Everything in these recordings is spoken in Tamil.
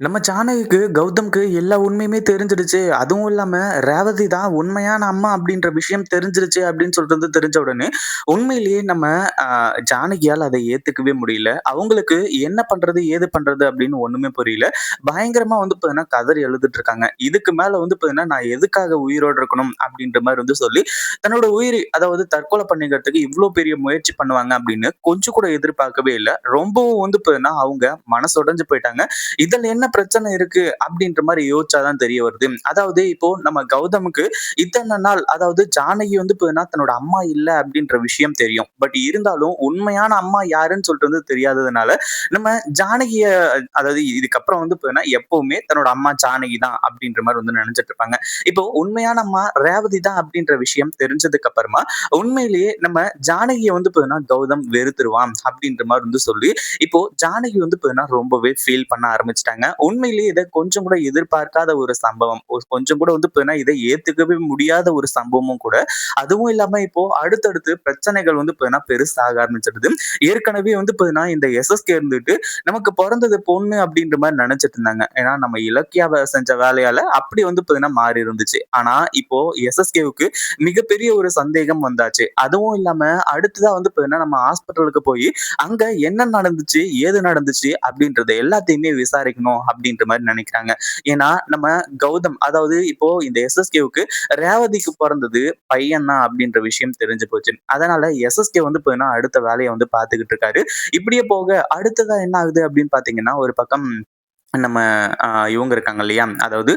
நம்ம ஜானகிக்கு, கௌதம்க்கு எல்லா உண்மையுமே தெரிஞ்சிடுச்சு. அதுவும் இல்லாம ரேவதி தான் உண்மையான அம்மா அப்படின்ற விஷயம் தெரிஞ்சிருச்சு அப்படின்னு சொல்றது தெரிஞ்ச உடனே, உண்மையிலேயே நம்ம அ ஜானகியால அத ஏத்துக்கவே முடியல. அவங்களுக்கு என்ன பண்றது? ஏது பண்றது? அப்படின்னு ஒண்ணுமே புரியல. பயங்கரமா வந்து பார்த்தீங்கன்னா, கதறி அழுதுட்டு இருக்காங்க. இதுக்கு மேல வந்து பார்த்தீங்கன்னா, நான் எதுக்காக உயிரோட இருக்கணும்? அப்படின்ற மாரி வந்து சொல்லி, தன்னோட உயிர் அதாவது தற்கொலை பண்ணிக்கிறதுக்கு இவ்ளோ பெரிய முயற்சி பண்ணுவாங்க அப்படின்னு கொஞ்சம் கூட எதிர்பார்க்கவே இல்ல. ரொம்பவும் வந்து பார்த்தீங்கன்னா, அவங்க மனசு உடைஞ்சு போயிட்டாங்க. இதில் என்ன பிரச்சனை இருக்கு அப்படின்ற மாதிரி யோசிச்சாதான் தெரிய வருது. அதாவது இப்போ நம்ம கௌதமுக்கு இத்தனை நாள் அதாவது ஜானகி வந்து பார்த்தீங்கன்னா தன்னோட அம்மா இல்ல அப்படின்ற விஷயம் தெரியும். பட் இருந்தாலும் உண்மையான அம்மா யாருன்னு சொல்லிட்டு வந்து தெரியாததுனால நம்ம ஜானகிய அதாவது இதுக்கப்புறம் வந்து பார்த்தீங்கன்னா எப்பவுமே தன்னோட அம்மா ஜானகி தான் அப்படின்ற மாதிரி வந்து நினைச்சிட்டு இருப்பாங்க. இப்போ உண்மையான அம்மா ரேவதி தான் அப்படின்ற விஷயம் தெரிஞ்சதுக்கு அப்புறமா உண்மையிலேயே நம்ம ஜானகியை வந்து பார்த்தீங்கன்னா கௌதம் வெறுத்துருவான் அப்படின்ற மாதிரி வந்து சொல்லி இப்போ ஜானகி வந்து பார்த்தீங்கன்னா ரொம்பவே ஃபீல் பண்ண ஆரம்பிச்சிட்டாங்க. உண்மையிலேயே இதை கொஞ்சம் கூட எதிர்பார்க்காத ஒரு சம்பவம். கொஞ்சம் கூட வந்து பார்த்தீங்கன்னா இதை ஏத்துக்கவே முடியாத ஒரு சம்பவமும் கூட. அதுவும் இல்லாம இப்போ அடுத்தடுத்து பிரச்சனைகள் வந்து பெருசாக ஆரம்பிச்சிடுது. ஏற்கனவே வந்து பார்த்தீங்கன்னா இந்த எஸ்எஸ்கே இருந்துட்டு நமக்கு பிறந்தது பொண்ணு அப்படின்ற மாதிரி நினைச்சிட்டு இருந்தாங்க. ஏன்னா நம்ம இலக்கியாவை செஞ்ச வேலையால அப்படி வந்து பார்த்தீங்கன்னா மாறி இருந்துச்சு. ஆனா இப்போ எஸ்எஸ்கேவுக்கு மிகப்பெரிய ஒரு சந்தேகம் வந்தாச்சு. அதுவும் இல்லாம அடுத்ததா வந்து பார்த்தீங்கன்னா நம்ம ஹாஸ்பிட்டலுக்கு போய் அங்க என்ன நடந்துச்சு ஏது நடந்துச்சு அப்படின்றத எல்லாத்தையுமே விசாரிக்கணும் அப்படின்ற மாதிரி நினைக்கிறாங்க. ஏன்னா நம்ம கௌதம் அதாவது இப்போ இந்த எஸ்எஸ்கேவுக்கு ரேவதிக்கு பிறந்தது பையன் தான் அப்படின்ற விஷயம் தெரிஞ்சு போச்சு. அதனால எஸ்எஸ்கே வந்து போயினா அடுத்த வேலையை வந்து பார்த்துக்கிட்டு இருக்காரு. இப்படியே போக அடுத்ததா என்ன ஆகுது அப்படின்னு பாத்தீங்கன்னா ஒரு பக்கம் நம்ம இவங்க இருக்காங்க இல்லையா? அதாவது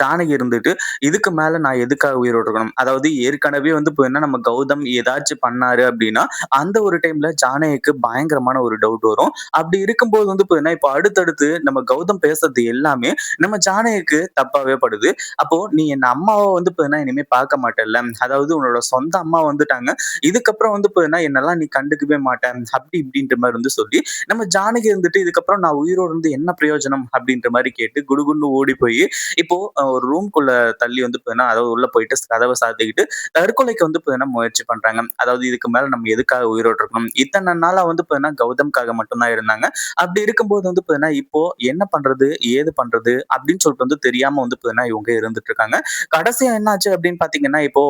ஜானகி இருந்துட்டு இதுக்கு மேல நான் எதுக்காக உயிரோடு இருக்கணும்? அதாவது ஏற்கனவே வந்து என்ன நம்ம கௌதம் ஏதாச்சும் பண்ணாரு அப்படின்னா அந்த ஒரு டைம்ல ஜானகிக்கு பயங்கரமான ஒரு டவுட் வரும். அப்படி இருக்கும்போது வந்து பார்த்தீங்கன்னா இப்போ அடுத்தடுத்து நம்ம கௌதம் பேசுறது எல்லாமே நம்ம ஜானகிக்கு தப்பாவே படுது. அப்போ நீ என் அம்மாவை வந்து பார்த்தீங்கன்னா இனிமே பார்க்க மாட்டேல்ல. அதாவது உன்னோட சொந்த அம்மா வந்துட்டாங்க. இதுக்கப்புறம் வந்து பார்த்தீங்கன்னா என்னெல்லாம் நீ கண்டுக்கவே மாட்டேன் அப்படி இப்படின்ற மாதிரி வந்து சொல்லி நம்ம ஜானகி இருந்துட்டு இதுக்கப்புறம் நான் உயிரோடு இருந்து என்ன பிரயோஜனம்? காரணம் அப்படின்ற மாதிரி கேட்டு குடுகுன்னு ஓடி போய் இப்போ ஒரு ரூம்குள்ள தள்ளி வந்து அதாவது உள்ள போயிட்டு கதவை சாத்திக்கிட்டு தற்கொலைக்கு வந்து முயற்சி பண்றாங்க. அதாவது இதுக்கு மேல நம்ம எதுக்காக உயிரோடு இருக்கணும் இத்தனை நாளா வந்து கௌதம்காக மட்டும்தான் இருந்தாங்க. அப்படி இருக்கும்போது வந்து இப்போ என்ன பண்றது? ஏது பண்றது? அப்படின்னு சொல்லிட்டு வந்து தெரியாம வந்து இவங்க இருந்துட்டு இருக்காங்க. கடைசியா என்னாச்சு அப்படின்னு பாத்தீங்கன்னா இப்போ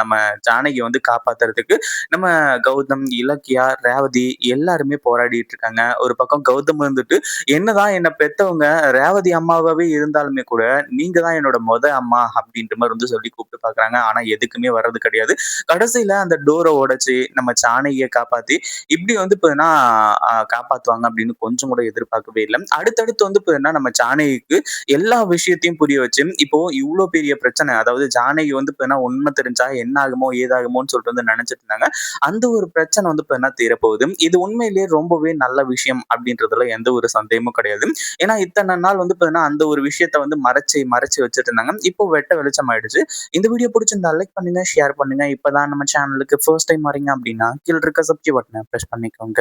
நம்ம ஜானகி வந்து காப்பாத்துறதுக்கு நம்ம கௌதம் இலக்கியா ரேவதி எல்லாருமே போராடிட்டு இருக்காங்க. ஒரு பக்கம் கௌதம் வந்துட்டு என்னதான் என்ன பெத்தவங்க ரேவதி அம்மாவாவே இருந்தாலுமே கூட நீங்க தான் என்னோட மொத அம்மா அப்படின்ற மாதிரி வந்து சொல்லி கூப்பிட்டு பாக்குறாங்க. ஆனா எதுக்குமே வர்றது கிடையாது. கடைசியில அந்த டோரை உடைச்சு நம்ம சாணையை காப்பாத்தி இப்படி வந்து பார்த்தீங்கன்னா காப்பாத்துவாங்க அப்படின்னு கொஞ்சம் கூட எதிர்பார்க்கவே இல்லை. அடுத்தடுத்து வந்து பார்த்தீங்கன்னா நம்ம சாணைக்கு எல்லா விஷயத்தையும் புரிய வச்சு இப்போ இவ்வளவு பெரிய பிரச்சனை அதாவது ஜானகி வந்து பார்த்தீங்கன்னா உண்மை தெரிஞ்சா என்ன ஆகுமோ ஏதாகுமோன்னு சொல்லிட்டு வந்து நினைச்சிட்டு இருந்தாங்க. அந்த ஒரு பிரச்சனை வந்து பார்த்தீங்கன்னா தீரப்போகுது. இது உண்மையிலேயே ரொம்பவே நல்ல விஷயம் அப்படின்றதுல எந்த ஒரு சந்தேகமும் கிடையாது. ஏன்னா இத்தனை நாள் வந்து பார்த்தீங்கன்னா அந்த ஒரு விஷயத்த வந்து மறைச்சு மறைச்சு வச்சுட்டு இருந்தாங்க இப்போ வெட்ட வெளிச்சம் ஆயிடுச்சு. இந்த வீடியோ பிடிச்சிருந்தா லைக் பண்ணுங்க ஷேர் பண்ணுங்க. இப்பதான் நம்ம சேனலுக்கு ஃபர்ஸ்ட் டைம் வரீங்க அப்படின்னா கீழே இருக்க சப்ஸ்கிரைப் பட்டனை ப்ரெஸ் பண்ணிக்கோங்க.